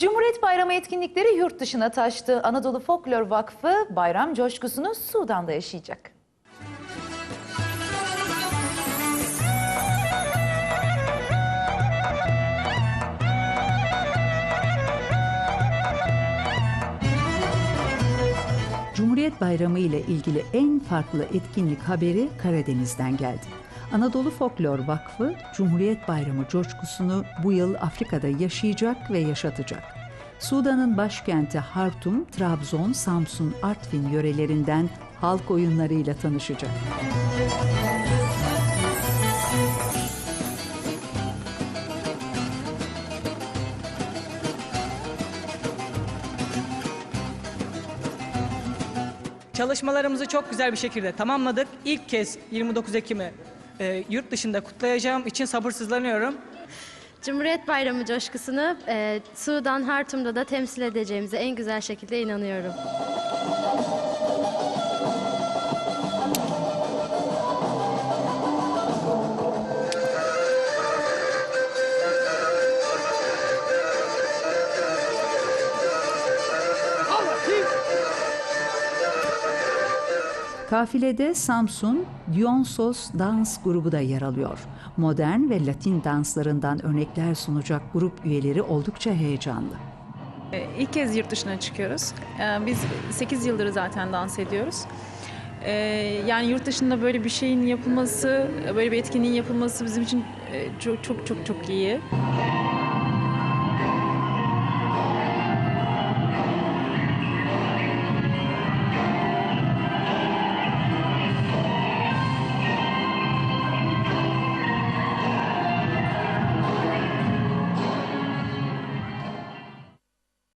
Cumhuriyet Bayramı etkinlikleri yurt dışına taştı. Anadolu Folklor Vakfı bayram coşkusunu Sudan'da yaşayacak. Cumhuriyet Bayramı ile ilgili en farklı etkinlik haberi Karadeniz'den geldi. Anadolu Folklor Vakfı, Cumhuriyet Bayramı coşkusunu bu yıl Afrika'da yaşayacak ve yaşatacak. Sudan'ın başkenti Hartum, Trabzon, Samsun, Artvin yörelerinden halk oyunlarıyla tanışacak. Çalışmalarımızı çok güzel bir şekilde tamamladık. İlk kez 29 Ekim'i e, yurt dışında kutlayacağım için sabırsızlanıyorum. Cumhuriyet Bayramı coşkusunu e, Sudan Hartum'da da temsil edeceğimize en güzel şekilde inanıyorum. Kafilede Samsun, Dionysos Dans grubu da yer alıyor. Modern ve Latin danslarından örnekler sunacak grup üyeleri oldukça heyecanlı. Ee, İlk kez yurt dışına çıkıyoruz. Ee, Biz 8 yıldır zaten dans ediyoruz. Ee, Yani yurt dışında böyle bir şeyin yapılması, böyle bir etkinliğin yapılması bizim için e, çok çok çok çok iyi.